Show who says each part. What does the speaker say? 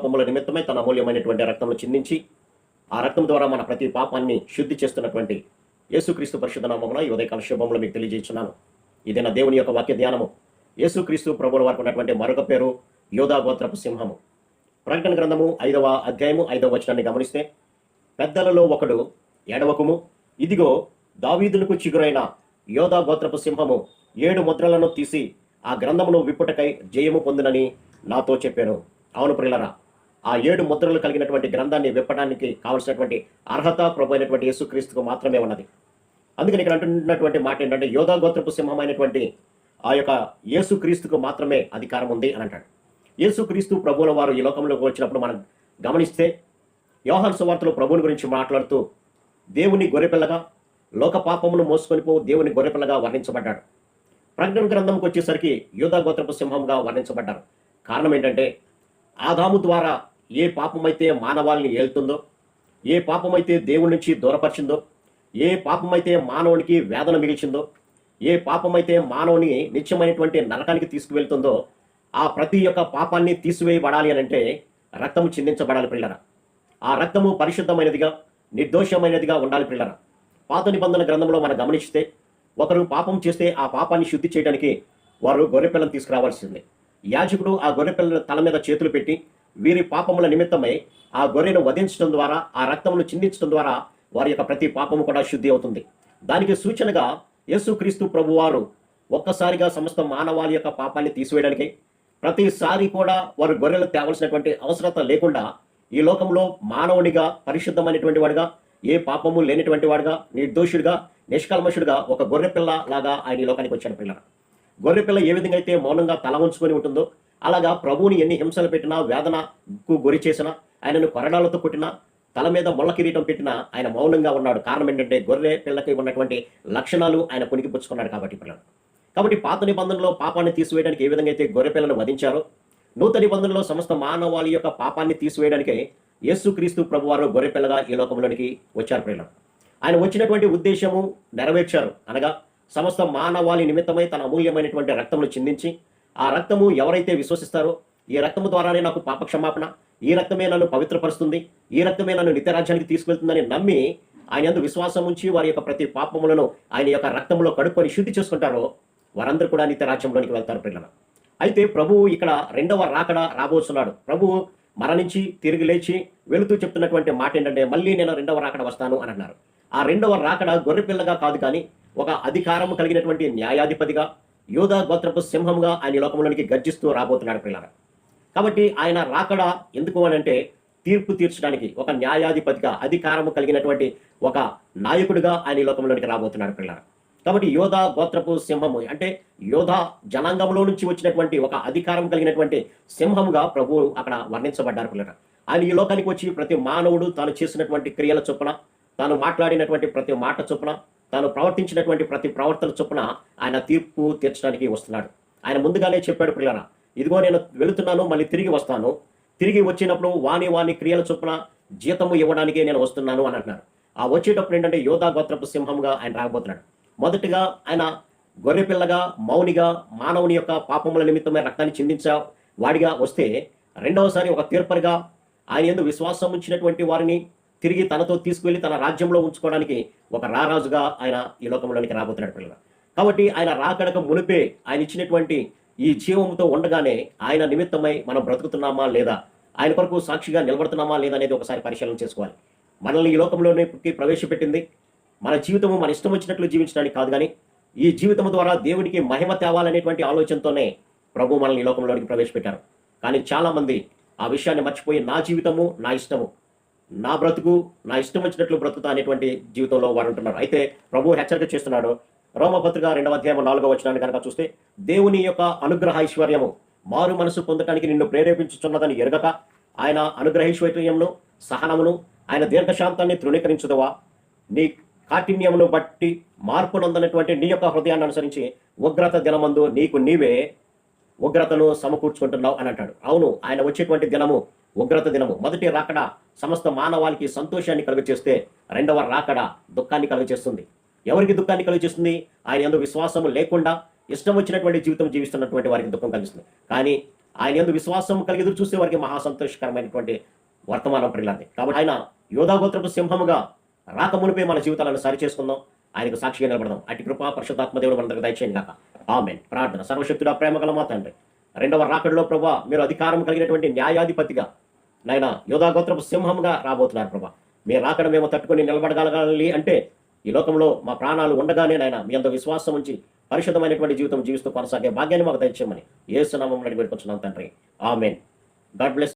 Speaker 1: పాపముల నిమిత్తమై తన అమూల్యమైనటువంటి రక్తమును చిందించి ఆ రక్తం ద్వారా మన ప్రతి పాపాన్ని శుద్ధి చేస్తున్నటువంటి యేసుక్రీస్తు పరిశుద్ధ నామమున ఈ ఉదయకాల శుభములు మీకు తెలియజేస్తున్నాను. ఇది నా దేవుని యొక్క వాక్య ధ్యానము. యేసుక్రీస్తు ప్రభుల వారికి ఉన్నటువంటి మరొక పేరు యోధా గోత్రపు సింహము. ప్రకటన గ్రంథము ఐదవ అధ్యాయము ఐదవ వచనాన్ని గమనిస్తే పెద్దలలో ఒకడు ఎడవకుము ఇదిగో దావీదులకు చిగురైన యోధా గోత్రపు సింహము ఏడు ముద్రలను తీసి ఆ గ్రంథమును విప్పుటకై జయము పొందినని నాతో చెప్పాను అవును ప్రిల్లరా ఆ ఏడు ముద్రలు కలిగినటువంటి గ్రంథాన్ని విప్పడానికి కావలసినటువంటి అర్హత ప్రభు అయినటువంటి యేసుక్రీస్తుకు మాత్రమే ఉన్నది. అందుకని ఇక్కడ అంటున్నటువంటి మాట ఏంటంటే యోధా గోత్రపు సింహమైనటువంటి ఆ యొక్క యేసుక్రీస్తుకు మాత్రమే అధికారం ఉంది అని అంటాడు. యేసుక్రీస్తు ప్రభువుల వారు ఈ లోకంలోకి వచ్చినప్పుడు మనం గమనిస్తే యోహాన్ సువార్తలో ప్రభువుని గురించి మాట్లాడుతూ దేవుని గొర్రెపిల్లగా లోక పాపమును మోసుకొని పో దేవుని గొర్రెపిల్లగా వర్ణించబడ్డాడు. ప్రకటన గ్రంథంకి వచ్చేసరికి యూదా గోత్రపు సింహంగా వర్ణించబడ్డారు. కారణం ఏంటంటే ఆదాము ద్వారా ఏ పాపమైతే మానవాళిని ఏళ్తుందో ఏ పాపమైతే దేవుడి నుంచి దూరపరిచిందో ఏ పాపమైతే మానవునికి వేదన మిగిల్చిందో ఏ పాపమైతే మానవుని నిత్యమైనటువంటి నరకానికి తీసుకువెళ్తుందో ఆ ప్రతి ఒక్క పాపాన్ని తీసివేయబడాలి అని అంటే రక్తము చిందించబడాలి పిల్లరా. ఆ రక్తము పరిశుద్ధమైనదిగా నిర్దోషమైనదిగా ఉండాలి పిల్లరా. పాత నిబంధన గ్రంథంలో మనం గమనిస్తే ఒకరు పాపం చేస్తే ఆ పాపాన్ని శుద్ధి చేయడానికి వారు గొర్రెపిల్లను తీసుకురావాల్సింది. యాజకుడు ఆ గొర్రెపిల్లను తల మీద చేతులు పెట్టి వీరి పాపముల నిమిత్తమై ఆ గొర్రెను వధించడం ద్వారా ఆ రక్తమును చిందించడం ద్వారా వారి యొక్క ప్రతి పాపము కూడా శుద్ధి అవుతుంది. దానికి సూచనగా యేసుక్రీస్తు ప్రభువారు ఒక్కసారిగా సమస్త మానవాళి యొక్క పాపాన్ని తీసివేయడానికి ప్రతిసారి కూడా వారు గొర్రెలు తేవలసినటువంటి అవసరత లేకుండా ఈ లోకంలో మానవునిగా పరిశుద్ధమైనటువంటి వాడుగా ఏ పాపము లేనటువంటి వాడుగా నిర్దోషుడిగా నిష్కల్మషుడిగా ఒక గొర్రెపిల్ల లాగా ఆయన ఈ లోకానికి వచ్చాడు పిల్లలు గొర్రెపిల్ల ఏ విధంగా అయితే మౌనంగా తల ఉంచుకొని ఉంటుందో అలాగా ప్రభువుని ఎన్ని హింసలు పెట్టినా వేదనకు గురి చేసినా ఆయనను కొరడాలతో కొట్టినా తల మీద ముళ్ళ కిరీటం పెట్టినా ఆయన మౌనంగా ఉన్నాడు. కారణం ఏంటంటే గొర్రె పిల్లకి ఉన్నటువంటి లక్షణాలు ఆయన పుణికిపుచ్చుకున్నాడు కాబట్టి పిల్లలు. కాబట్టి పాత నిబంధనలో పాపాన్ని తీసివేయడానికి ఏ విధంగా అయితే గొర్రె పిల్లను వధించారో నూతన నిబంధనలో సమస్త మానవాళి యొక్క పాపాన్ని తీసివేయడానికి యేసుక్రీస్తు ప్రభువారు గొర్రె పిల్లగా ఈ లోకంలోనికి వచ్చారు పిల్లలు ఆయన వచ్చినటువంటి ఉద్దేశము నెరవేర్చారు. అనగా సమస్త మానవాళి నిమిత్తమై తన అమూల్యమైనటువంటి రక్తమును చిందించి ఆ రక్తము ఎవరైతే విశ్వసిస్తారో ఈ రక్తము ద్వారానే నాకు పాప క్షమాపణ ఈ రక్తమే నన్ను పవిత్రపరుస్తుంది ఈ రక్తమే నన్ను నిత్యరాజ్యానికి తీసుకెళ్తుందని నమ్మి ఆయన ఎందు విశ్వాసం ఉంచి వారి యొక్క ప్రతి పాపములను ఆయన యొక్క రక్తంలో కడుక్కొని శుద్ధి చేసుకుంటారో వారందరూ కూడా నిత్యరాజ్యంలోనికి వెళ్తారు పిల్లలు అయితే ప్రభువు ఇక్కడ రెండవ రాకడ రాబోతున్నాడు. ప్రభువు మరణించి తిరిగి లేచి వెళుతూ చెప్తున్నటువంటి మాట ఏంటంటే మళ్ళీ నేను రెండవ రాకడ వస్తాను అని అన్నారు. ఆ రెండవ రాకడ గొర్రెపిల్లగా కాదు కానీ ఒక అధికారము కలిగినటువంటి న్యాయాధిపతిగా యోధ గోత్రపు సింహంగా ఆయన లోకంలోనికి గర్జిస్తూ రాబోతున్నాడు పిల్లల కాబట్టి ఆయన రాకడ ఎందుకు అని అంటే తీర్పు తీర్చడానికి ఒక న్యాయాధిపతిగా అధికారము కలిగినటువంటి ఒక నాయకుడిగా ఆయన ఈ లోకంలోనికి రాబోతున్నాడు పిల్లల కాబట్టి యోధా గోత్రపు సింహము అంటే యోధా జనాంగంలో నుంచి వచ్చినటువంటి ఒక అధికారం కలిగినటువంటి సింహముగా ప్రభువు అక్కడ వర్ణించబడ్డారు పిల్లల ఆయన ఈ లోకానికి వచ్చి ప్రతి మానవుడు తాను చేసినటువంటి క్రియల చొప్పున తాను మాట్లాడినటువంటి ప్రతి మాట చొప్పున తాను ప్రవర్తించినటువంటి ప్రతి ప్రవర్తన చొప్పున ఆయన తీర్పు తీర్చడానికి వస్తున్నాడు. ఆయన ముందుగానే చెప్పాడు పిల్లరా ఇదిగో నేను వెళుతున్నాను మళ్ళీ తిరిగి వస్తాను. తిరిగి వచ్చినప్పుడు వాని వాని క్రియల చొప్పున జీతము ఇవ్వడానికి నేను వస్తున్నాను అని అంటున్నారు. ఆ వచ్చేటప్పుడు ఏంటంటే యోధా గోత్రపు సింహంగా ఆయన రాబోతున్నాడు మొదటిగా ఆయన గొర్రెపిల్లగా మౌనిగా మానవుని యొక్క పాపముల నిమిత్తమే రక్తాన్ని చిందించా వాడిగా వస్తే రెండవసారి ఒక తీర్పరిగా ఆయన ఎందు విశ్వాసం ఉంచినటువంటి వారిని తిరిగి తనతో తీసుకువెళ్ళి తన రాజ్యంలో ఉంచుకోవడానికి ఒక రారాజుగా ఆయన ఈ లోకంలోనికి రాబోతున్నాడు పిల్లలు. కాబట్టి ఆయన రాకడక మునిపే ఆయన ఇచ్చినటువంటి ఈ జీవంతో ఉండగానే ఆయన నిమిత్తమై మనం బ్రతుకుతున్నామా లేదా ఆయన కొరకు సాక్షిగా నిలబడుతున్నామా లేదా అనేది ఒకసారి పరిశీలన చేసుకోవాలి. మనల్ని ఈ లోకంలోనే ప్రవేశపెట్టింది. మన జీవితము మన ఇష్టం వచ్చినట్లు జీవించడానికి కాదు కానీ ఈ జీవితం ద్వారా దేవునికి మహిమ తేవాలనేటువంటి ఆలోచనతోనే ప్రభు మనల్ని ఈ లోకంలోనికి ప్రవేశపెట్టారు. కానీ చాలామంది ఆ విషయాన్ని మర్చిపోయి నా జీవితము నా ఇష్టము నా బ్రతుకు నా ఇష్టం వచ్చినట్లు బ్రతుకుతా అనేటువంటి జీవితంలో వారు ఉంటున్నారు. అయితే ప్రభు హెచ్చరిక చేస్తున్నాడు. రోమపత్రిక రెండవ అధ్యాయం నాలుగో వచనాన్ని కనుక చూస్తే దేవుని యొక్క అనుగ్రహ ఐశ్వర్యము మారు మనసు పొందటానికి నిన్ను ప్రేరేపించుచున్నదని ఎరగక ఆయన అనుగ్రహైశ్వర్యమును సహనమును ఆయన దీర్ఘశాంతాన్ని తృణీకరించదవా? నీ కాఠిన్యమును బట్టి మార్పు నొందనటువంటి నీ యొక్క హృదయాన్ని అనుసరించి ఉగ్రత దినమందు నీకు నీవే ఉగ్రతను సమకూర్చుకుంటున్నావు అని అంటాడు. అవును ఆయన వచ్చేటువంటి దినము ఉగ్రత దినము. మొదటి రాకడ సమస్త మానవాళికి సంతోషాన్ని కలుగచేస్తే రెండవ రాకడ దుఃఖాన్ని కలుగచేస్తుంది. ఎవరికి దుఃఖాన్ని కలుగచేస్తుంది? ఆయన ఎందు విశ్వాసము లేకుండా ఇష్టం వచ్చినటువంటి జీవితం జీవిస్తున్నటువంటి వారికి దుఃఖం కలిగిస్తుంది. కానీ ఆయన ఎందు విశ్వాసం కలిగి ఎదురు చూసే వారికి మహా సంతోషకరమైనటువంటి వర్తమానం ప్రిల్లాది కాబట్టి ఆయన యోధాగోత్రపు సింహముగా రాకమునిపై మన జీవితాలను సరి చేసుకుందాం ఆయనకు సాక్షిగా నిలబడదాం. అటు కృపా పరిశుద్ధాత్మ దేవుడు మన దయచేయండి కాక ఆమెన్. ప్రార్థన. సర్వశక్తుడా ప్రేమ గల మా తండ్రి. రెండవ రాకడలో ప్రభా మీరు అధికారం కలిగినటువంటి న్యాయాధిపతిగా నాయన యోధాగోత్రపు సింహంగా రాబోతున్నారు ప్రభా. మీ రాకడ మేము తట్టుకొని నిలబడగలగాలి అంటే ఈ లోకంలో మా ప్రాణాలు ఉండగానే నాయన మీ అంత విశ్వాసం ఉంచి పరిశుద్ధమైనటువంటి జీవితం జీవిస్తూ కొనసాగే భాగ్యాన్ని మాకు దయచేయమని ఏసునామం నడిపెట్టుకొచ్చున్నాం తండ్రి. ఆమెన్. God bless